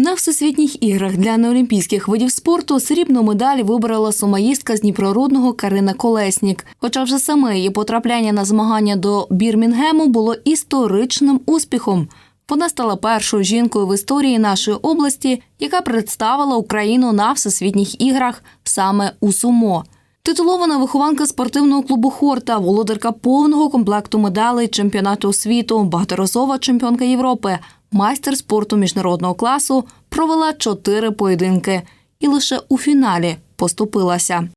На всесвітніх іграх для неолімпійських видів спорту срібну медаль вибрала сумаїстка з Дніпрорудного Карина Колеснік. Хоча вже саме її потрапляння на змагання до Бірмінгему було історичним успіхом. Вона стала першою жінкою в історії нашої області, яка представила Україну на всесвітніх іграх саме у сумо. Титулована вихованка спортивного клубу Хорта, володарка повного комплекту медалей чемпіонату світу, багаторазова чемпіонка Європи, майстер спорту міжнародного класу, провела чотири поєдинки і лише у фіналі поступилася.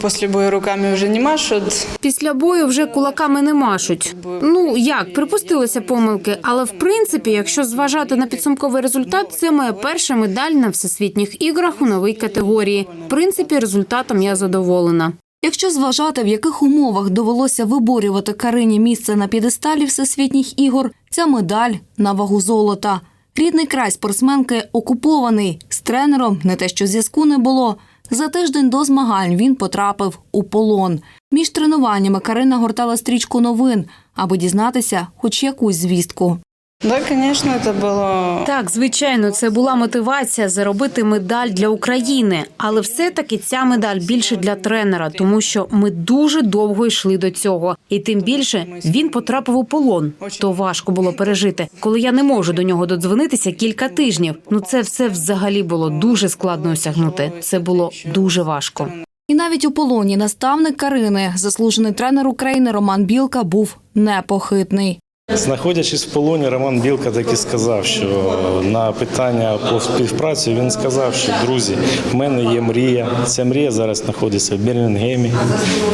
После боя руками вже не машуть. Після бою вже кулаками не машуть. Ну як припустилися помилки, але в принципі, якщо зважати на підсумковий результат, це моя перша медаль на всесвітніх іграх у новій категорії. В принципі, результатом я задоволена. Якщо зважати, в яких умовах довелося виборювати Карині місце на п'єдесталі всесвітніх ігор, ця медаль на вагу золота. Рідний край спортсменки окупований. З тренером не те, що зв'язку не було. За тиждень до змагань він потрапив у полон. Між тренуваннями Карина гортала стрічку новин, аби дізнатися хоч якусь звістку. Да, звісно, це було Так, звичайно, це була мотивація заробити медаль для України, але все-таки ця медаль більше для тренера, тому що ми дуже довго йшли до цього, і тим більше він потрапив у полон. То важко було пережити, коли я не можу до нього додзвонитися кілька тижнів. Ну це все взагалі було дуже складно осягнути. Це було дуже важко. І навіть у полоні наставник Карини, заслужений тренер України Роман Білка, був непохитний. Знаходячись в полоні, Роман Білка таки сказав, що на питання про співпрацю він сказав, що друзі, в мене є мрія. Ця мрія зараз знаходиться в Бірмінгемі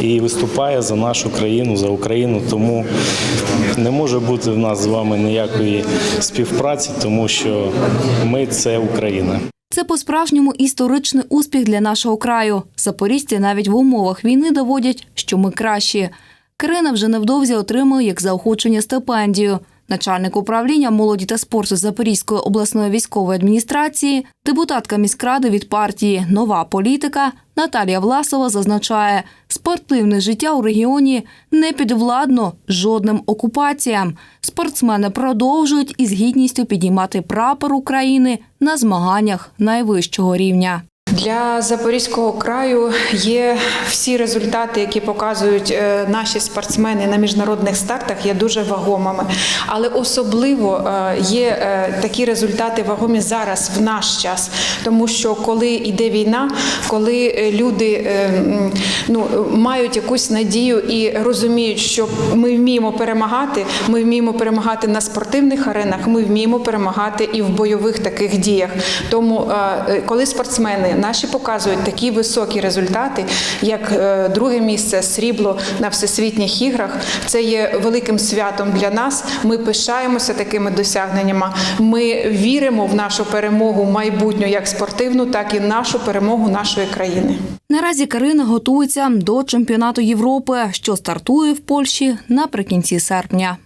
і виступає за нашу країну, за Україну. Тому не може бути в нас з вами ніякої співпраці, тому що ми це Україна. Це по-справжньому історичний успіх для нашого краю. Запоріжці навіть в умовах війни доводять, що ми кращі. Карина вже невдовзі отримує як заохочення стипендію. Начальник управління молоді та спорту Запорізької обласної військової адміністрації, депутатка міськради від партії Нова політика Наталія Власова зазначає, спортивне життя у регіоні не підвладно жодним окупаціям. Спортсмени продовжують із гідністю підіймати прапор України на змаганнях найвищого рівня. Для Запорізького краю є всі результати, які показують е, наші спортсмени на міжнародних стартах, є дуже вагомими. Але особливо е, є е, такі результати вагомі зараз в наш час, тому що коли йде війна, коли люди ну, мають якусь надію і розуміють, що ми вміємо перемагати, ми вміємо перемагати на спортивних аренах, ми вміємо перемагати і в бойових таких діях. Тому, коли спортсмени наші показують такі високі результати, як е, друге місце срібло на всесвітніх іграх, це є великим святом для нас. Ми пишаємося такими досягненнями. Ми віримо в нашу перемогу майбутню, як спортивну, так і нашу перемогу нашої країни. Наразі Карина готується до чемпіонату Європи, що стартує в Польщі наприкінці серпня.